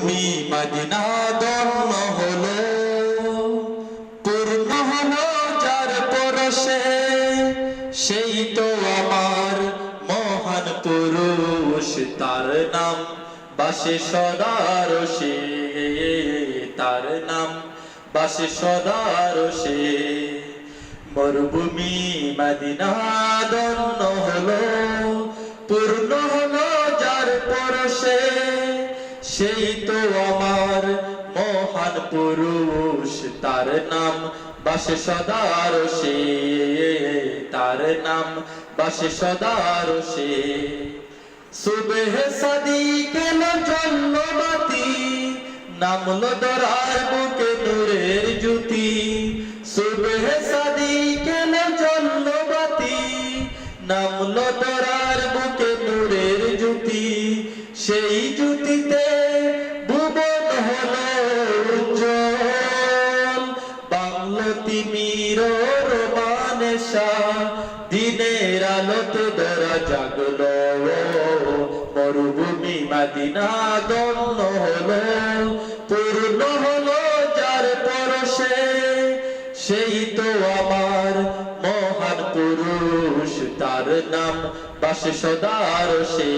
মরুভূমি মদিনা দন্ন হলো। পূর্ণ হলো যার পরশে, সেই তো আমার মহান পুরুষ, তার নাম বাসে সদার সে তার নাম বাসে সদার সে মরুভূমি মদিনা দন্ন হলো। সেই তো আমার মহান পুরুষ, তার নাম বাসে সদার সে, তার নাম বাসে সদার সে। সুবেহ সাদিক এলো জন্মবাতি, নামলো দরার বুকে নূরের জ্যোতি। সুবেহ সাদিক এলো জন্মবাতি, নামলো দরার বুকে নূরের জ্যোতি। সেই জ্যোতিতে দিনের আলোতে দরা জাগলো। মরুভূমি মাদিনা দন্ন হলো, পূর্ণ হলো যার পরশে। সেই তো আমার মহান পুরুষ, তার নাম বাসে সদার সে।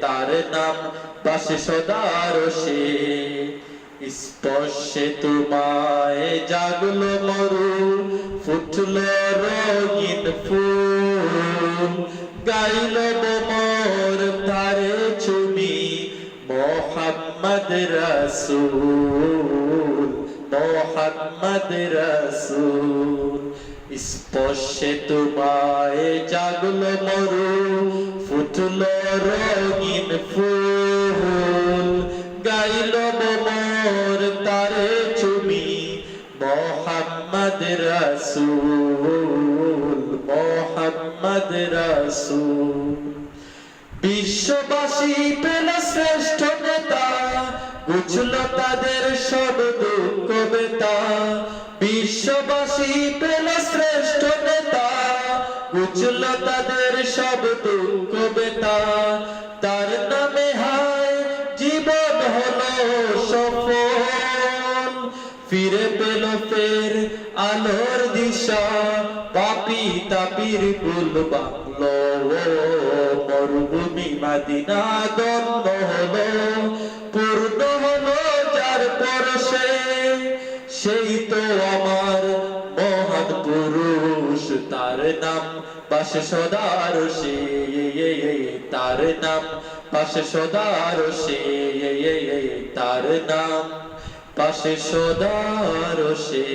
তার নাম বাসে সদার সে। স্পর্শে তোমায় জাগলো মরু ফুটল রঙিন ফুল। গাইল মোর তারে ছবি, মোহাম্মদ রসুল মোহাম্মদ রসুল। স্পর্শে তোমায় জাগলো মরু ফুটল রঙিন ফুল। মোহাম্মদ রসুল মোহাম্মদ রসুল। বিশ্ববাসী পেল শ্রেষ্ঠ নেতা, বুঝল তাদের সব দুঃখ বেতা। বিশ্ববাসী পেল শ্রেষ্ঠ নেতা, বুঝল তাদের সব দুঃখ বেতা। তার নামে হায়, জীবন হলো সফল। ফিরে পেল ফের আলোর দিশা, পাপি তাপির কুল বাংলো মরুভূমি মাদিনা দন্ন হলো, পূর্ণ হলো যার পরশে। সেই তো আমার মহান পুরুষ, তার নাম পাশে সদার তার নাম পাশে সদার তার নাম পাশে সদার সে